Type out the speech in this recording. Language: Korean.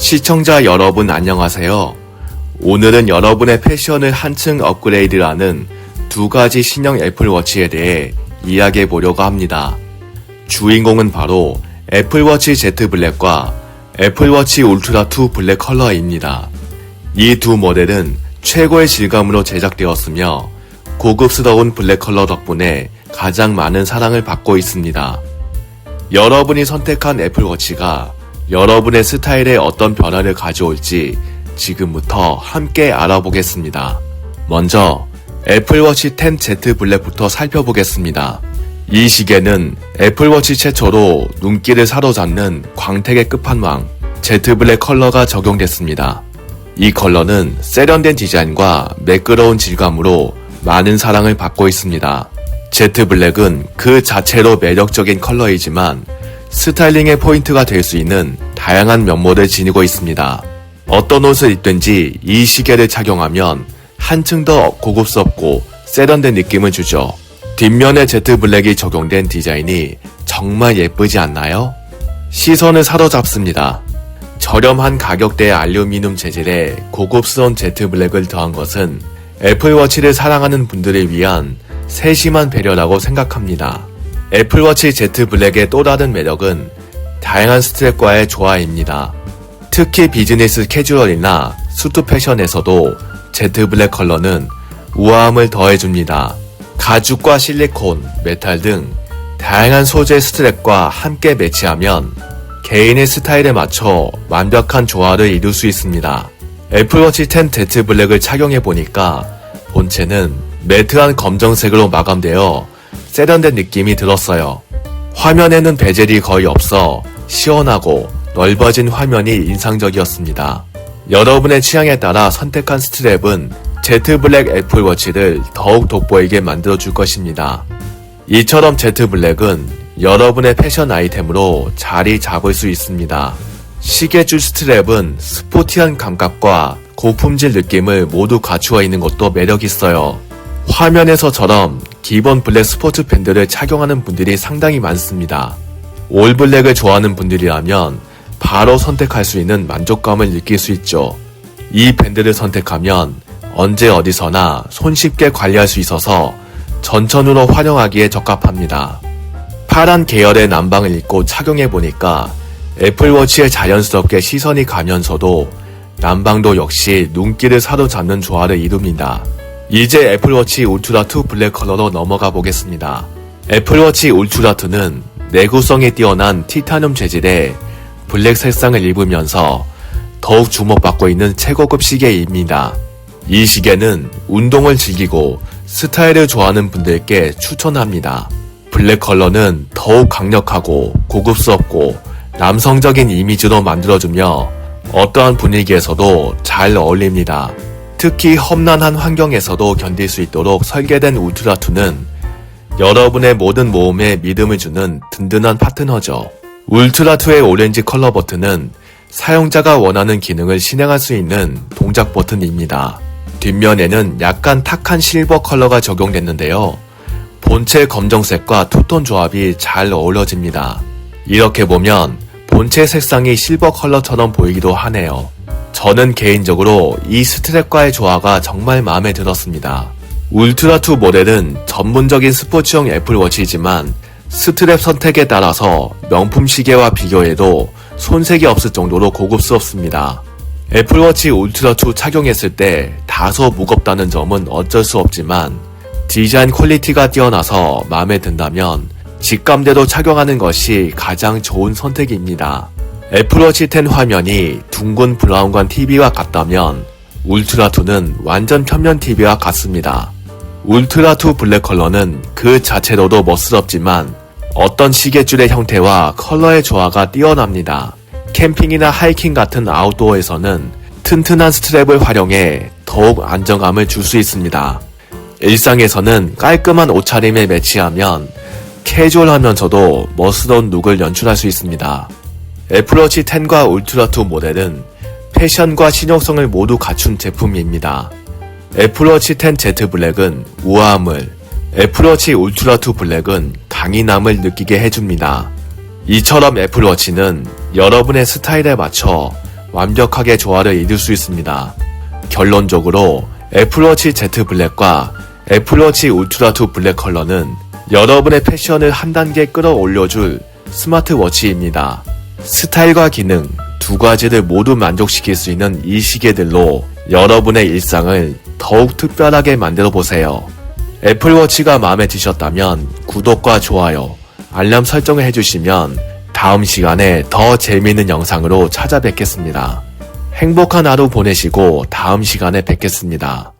시청자 여러분 안녕하세요. 오늘은 여러분의 패션을 한층 업그레이드하는 두 가지 신형 애플워치에 대해 이야기해 보려고 합니다. 주인공은 바로 애플워치 Z 블랙과 애플워치 울트라 2 블랙 컬러입니다. 이 두 모델은 최고의 질감으로 제작되었으며 고급스러운 블랙 컬러 덕분에 가장 많은 사랑을 받고 있습니다. 여러분이 선택한 애플워치가 여러분의 스타일에 어떤 변화를 가져올지 지금부터 함께 알아보겠습니다. 먼저 애플워치 10Z 블랙부터 살펴보겠습니다. 이 시계는 애플워치 최초로 눈길을 사로잡는 광택의 끝판왕 Z 블랙 컬러가 적용됐습니다. 이 컬러는 세련된 디자인과 매끄러운 질감으로 많은 사랑을 받고 있습니다. Z 블랙은 그 자체로 매력적인 컬러이지만 스타일링의 포인트가 될 수 있는 다양한 면모를 지니고 있습니다. 어떤 옷을 입든지 이 시계를 착용하면 한층 더 고급스럽고 세련된 느낌을 주죠. 뒷면에 Z 블랙이 적용된 디자인이 정말 예쁘지 않나요? 시선을 사로잡습니다. 저렴한 가격대의 알루미늄 재질에 고급스러운 Z 블랙을 더한 것은 애플워치를 사랑하는 분들을 위한 세심한 배려라고 생각합니다. 애플워치 Z 블랙의 또 다른 매력은 다양한 스트랩과의 조화입니다. 특히 비즈니스 캐주얼이나 수트 패션에서도 Z 블랙 컬러는 우아함을 더해줍니다. 가죽과 실리콘, 메탈 등 다양한 소재 스트랩과 함께 매치하면 개인의 스타일에 맞춰 완벽한 조화를 이룰 수 있습니다. 애플워치 10 Z 블랙을 착용해 보니까 본체는 매트한 검정색으로 마감되어 세련된 느낌이 들었어요. 화면에는 베젤이 거의 없어 시원하고 넓어진 화면이 인상적이었습니다. 여러분의 취향에 따라 선택한 스트랩은 Z 블랙 애플워치를 더욱 돋보이게 만들어줄 것입니다. 이처럼 Z 블랙은 여러분의 패션 아이템으로 자리 잡을 수 있습니다. 시계줄 스트랩은 스포티한 감각과 고품질 느낌을 모두 갖추어 있는 것도 매력있어요. 화면에서처럼 기본 블랙 스포츠 밴드를 착용하는 분들이 상당히 많습니다. 올 블랙을 좋아하는 분들이라면 바로 선택할 수 있는 만족감을 느낄 수 있죠. 이 밴드를 선택하면 언제 어디서나 손쉽게 관리할 수 있어서 전천후로 활용하기에 적합합니다. 파란 계열의 남방을 입고 착용해 보니까 애플워치에 자연스럽게 시선이 가면서도 남방도 역시 눈길을 사로잡는 조화를 이룹니다. 이제 애플워치 울트라 2 블랙 컬러로 넘어가 보겠습니다. 애플워치 울트라 2는 내구성이 뛰어난 티타늄 재질의 블랙 색상을 입으면서 더욱 주목받고 있는 최고급 시계입니다. 이 시계는 운동을 즐기고 스타일을 좋아하는 분들께 추천합니다. 블랙 컬러는 더욱 강력하고 고급스럽고 남성적인 이미지로 만들어주며 어떠한 분위기에서도 잘 어울립니다. 특히 험난한 환경에서도 견딜 수 있도록 설계된 울트라2는 여러분의 모든 모험에 믿음을 주는 든든한 파트너죠. 울트라2의 오렌지 컬러 버튼은 사용자가 원하는 기능을 실행할 수 있는 동작 버튼입니다. 뒷면에는 약간 탁한 실버 컬러가 적용됐는데요. 본체 검정색과 투톤 조합이 잘 어우러집니다. 이렇게 보면 본체 색상이 실버 컬러처럼 보이기도 하네요. 저는 개인적으로 이 스트랩과의 조화가 정말 마음에 들었습니다. 울트라2 모델은 전문적인 스포츠용 애플워치이지만 스트랩 선택에 따라서 명품 시계와 비교해도 손색이 없을 정도로 고급스럽습니다. 애플워치 울트라2 착용했을 때 다소 무겁다는 점은 어쩔 수 없지만 디자인 퀄리티가 뛰어나서 마음에 든다면 직감대로 착용하는 것이 가장 좋은 선택입니다. 애플워치 10 화면이 둥근 브라운관 TV와 같다면 울트라2는 완전 평면 TV와 같습니다. 울트라2 블랙 컬러는 그 자체로도 멋스럽지만 어떤 시계줄의 형태와 컬러의 조화가 뛰어납니다. 캠핑이나 하이킹 같은 아웃도어에서는 튼튼한 스트랩을 활용해 더욱 안정감을 줄 수 있습니다. 일상에서는 깔끔한 옷차림에 매치하면 캐주얼하면서도 멋스러운 룩을 연출할 수 있습니다. 애플워치 10과 울트라2 모델은 패션과 실용성을 모두 갖춘 제품입니다. 애플워치 10 Z 블랙은 우아함을, 애플워치 울트라2 블랙은 강인함을 느끼게 해줍니다. 이처럼 애플워치는 여러분의 스타일에 맞춰 완벽하게 조화를 이룰 수 있습니다. 결론적으로 애플워치 Z 블랙과 애플워치 울트라 2 블랙 컬러는 여러분의 패션을 한 단계 끌어올려줄 스마트워치입니다. 스타일과 기능 두 가지를 모두 만족시킬 수 있는 이 시계들로 여러분의 일상을 더욱 특별하게 만들어 보세요. 애플워치가 마음에 드셨다면 구독과 좋아요, 알람 설정을 해주시면 다음 시간에 더 재미있는 영상으로 찾아뵙겠습니다. 행복한 하루 보내시고 다음 시간에 뵙겠습니다.